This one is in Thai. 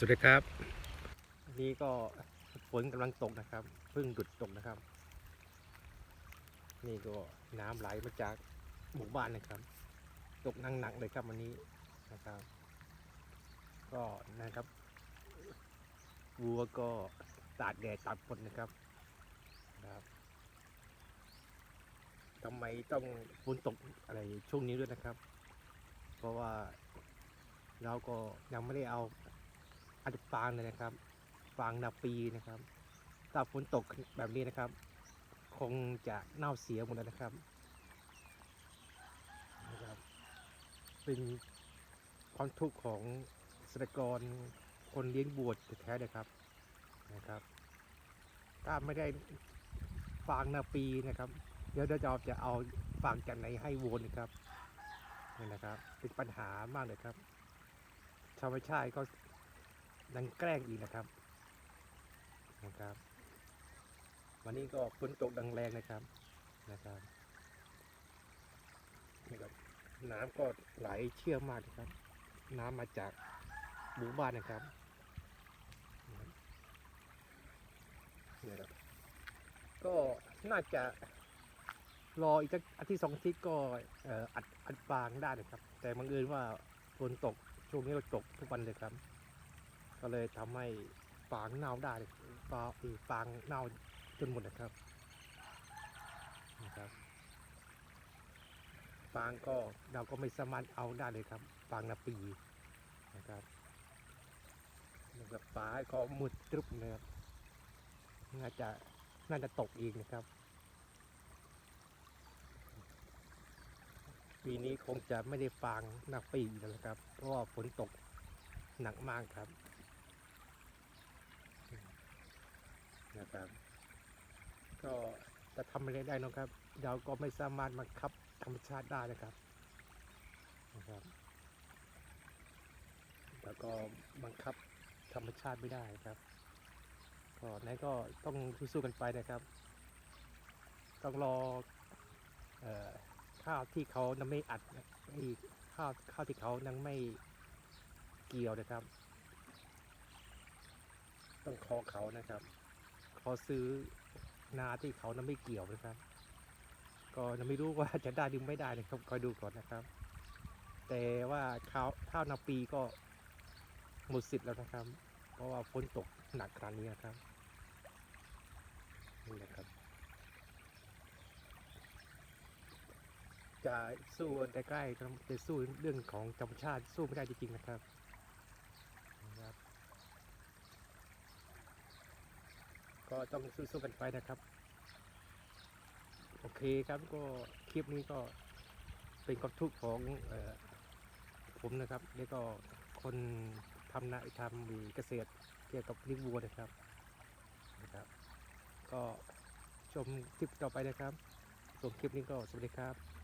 สวัสดีครับวันนี้ก็ฝนกำลังตกนะครับเพิ่งหยุดตกนะครับ นี่ก็น้ำไหลมาจากหมู่บ้านนะครับ ตกหนักๆเลยครับวันนี้นะครับ ก็นะครับวัวก็ตากแดดตากฝนนะครับนะครับทำไมต้องฝนตกอะไรช่วงนี้ด้วยนะครับ เพราะว่าเราก็ยังไม่ได้เอา อัดฟางเลยนะครับ ฟางนาปีนะครับถ้าฝนตกแบบนี้นะครับ คงจะเน่าเสียหมดแล้วนะครับนะครับ เป็นความทุกข์ของเกษตรกรคนเลี้ยงบัวแท้ๆเลยครับนะครับ ถ้าไม่ได้ฟางนาปีนะครับ เดี๋ยวเราจะเอาฟางจากไหนให้วัวนะครับนี่นะครับ เป็นปัญหามากเลยครับ ชาวไร่ชาติก็ ดังแกล้งอีกนะครับนะครับ วันนี้ก็ฝนตกดังแรงนะครับนะครับนี่ครับน้ำก็ไหลเชี่ยวมากนะครับ น้ำมาจากหมู่บ้านนะครับนี่ครับ ก็น่าจะรออีกสักอาทิตย์สองอาทิตย์ก็อัดอัดฟางได้นะครับ แต่บังเอิญว่าฝนตกช่วงนี้ก็ตกทุกวันเลยครับ ก็เลยทำให้ฟางเน่าได้ฟางอีฟางเน่าจนหมดนะครับนะครับฟางก็เราก็ไม่สามารถเอาได้เลยครับฟางนาปีนะครับนะครับฟ้าก็มืดตรึบนะครับน่าจะน่าจะตกอีกนะครับ ปีนี้คงจะไม่ได้ฟางนาปีแล้วนะครับ เพราะว่าฝนตกหนักมากครับ นะครับ ก็จะทำอะไรได้นะครับ เราก็ไม่สามารถบังคับธรรมชาติได้นะครับนะครับ แล้วก็บังคับธรรมชาติไม่ได้ครับ ก็นั้นก็ต้องสู้ๆกันไปนะครับ ต้องรอข้าวที่เขายังไม่อัดไอ้ข้าวข้าวที่เขายังไม่เกี่ยวนะครับ ต้องขอเขานะครับ ขอซื้อนาที่เขานั้นไม่เกี่ยวนะครับ ก็ยังไม่รู้ว่าจะได้หรือไม่ได้นะครับคอยดูก่อนนะครับ แต่ว่าข้าวข้าวนาปีก็หมดสิทธิ์แล้วนะครับ เพราะว่าฝนตกหนักขนาดนี้นะครับนี่นะครับ จะสู้แต่ใกล้จะสู้เรื่องของธรรมชาติสู้ไม่ได้จริงๆนะครับ ก็ต้องสู้ๆกันไปนะครับ โอเคครับก็คลิปนี้ก็เป็นความทุกข์ของออผมนะครับ แล้วก็คนทำนาทำมีเกษตรเกี่ยวกับเลี้ยงวัวนะครับนะครับ ก็ชมคลิปต่อไปนะครับส่วนคลิปนี้ก็สวัสดีครับ